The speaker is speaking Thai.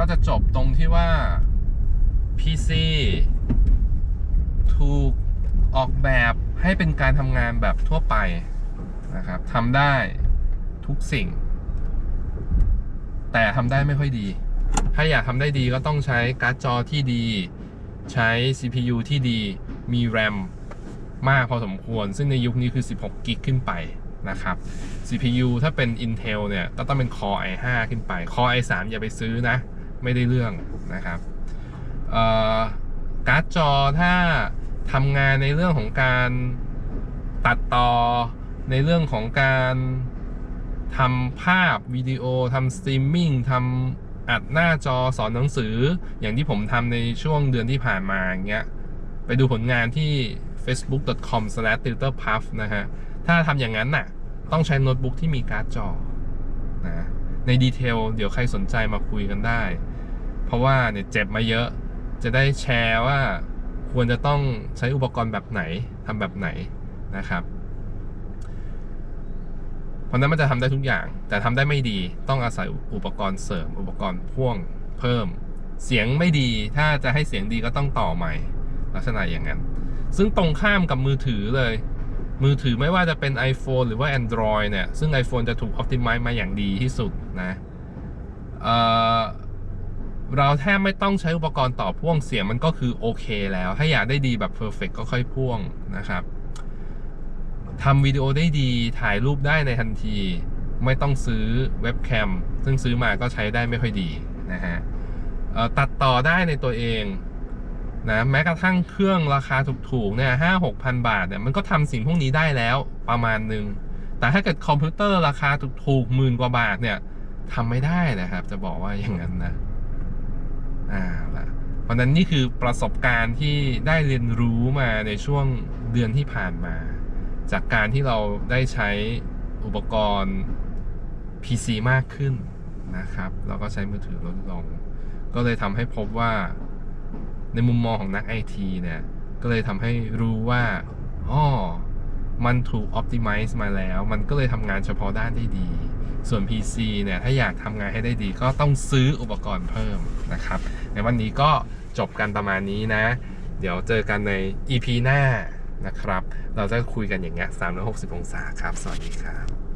็จะจบตรงที่ว่า PC ถูกออกแบบให้เป็นการทำงานแบบทั่วไปนะครับทำได้ทุกสิ่ง แต่ทำได้ไม่ค่อยดี ถ้าอยากทำได้ดีก็ต้องใช้การ์ดจอที่ดี ใช้ CPU ที่ดี มี RAM มากพอสมควร ซึ่งในยุคนี้คือ 16 กิกขึ้นไปนะครับ CPU ถ้าเป็น Intel เนี่ย ก็ต้องเป็น Core i5 ขึ้นไป Core i3 อย่าไปซื้อนะ ไม่ได้เรื่องนะครับการ์ดจอถ้าทำงานในเรื่องของการตัดต่อในเรื่องของการทำภาพวิดีโอทำสตรีมมิ่งทำอัดหน้าจอสอนหนังสือ อย่างที่ผมทำในช่วงเดือนที่ผ่านมาอย่างเงี้ยไปดูผลงานที่ facebook.com/tutorpuff นะฮะ ถ้าทำอย่างนั้นน่ะ ต้องใช้โน้ตบุ๊กที่มีการ์ดจอนะ ในดีเทลเดี๋ยวใครสนใจมาคุยกันได้ เพราะว่าเนี่ยเจ็บมาเยอะ จะได้แชร์ว่าควรจะต้องใช้อุปกรณ์แบบไหนทำแบบไหนนะครับเพราะนั้นมันจะทำได้ทุกอย่าง แต่ทำได้ไม่ดีต้องอาศัยอุปกรณ์เสริม อุปกรณ์พ่วงเพิ่ม เสียงไม่ดี ถ้าจะให้เสียงดีก็ต้องต่อใหม่ ลักษณะอย่างนั้น ซึ่งตรงข้ามกับมือถือเลย มือถือไม่ว่าจะเป็น iPhone หรือว่า Android เนี่ย ซึ่ง iPhone จะถูก optimize มาอย่างดีที่สุดนะเเราแทบไม่ต้องใช้อุปกรณ์ต่อพ่วงเสียงมันก็คือโอเคแล้ว ถ้าอยากได้ดีแบบ perfect ก็ค่อยพ่วงนะครับทำวิดีโอได้ดีถ่ายรูปได้ในทันที ไม่ต้องซื้อเว็บแคมซึ่งซื้อมาก็ใช้ได้ไม่ค่อยดีนะฮะตัดต่อได้ในตัวเอง นะแม้กระทั่งเครื่องราคาถูกๆเนี่ยห้าหกพันบาทเนี่ยมันก็ทำสิ่งพวกนี้ได้แล้วประมาณหนึ่งแต่ถ้าเกิดคอมพิวเตอร์ราคาถูกๆหมื่นกว่าบาทเนี่ยทำไม่ได้นะครับ จะบอกว่าอย่างนั้นนะอ่าละเพราะนั้นนี่คือประสบการณ์ที่ได้เรียนรู้มาในช่วงเดือนที่ผ่านมา จากการที่เราได้ใช้อุปกรณ์ PC มากขึ้นนะครับ แล้วก็ใช้มือถือลดลง ก็เลยทำให้พบว่า ในมุมมองของนักไอทีเนี่ย ก็เลยทำให้รู้ว่าอ๋อมันถูก optimize มาแล้ว มันก็เลยทำงานเฉพาะด้านได้ดี ส่วน PC เนี่ย ถ้าอยากทำงานให้ได้ดี ก็ต้องซื้ออุปกรณ์เพิ่มนะครับ ในวันนี้ก็จบกันประมาณนี้นะ เดี๋ยวเจอกันใน EP หน้านะครับ เราจะคุยกันอย่างเงี้ย360 องศาครับ สวัสดีครับ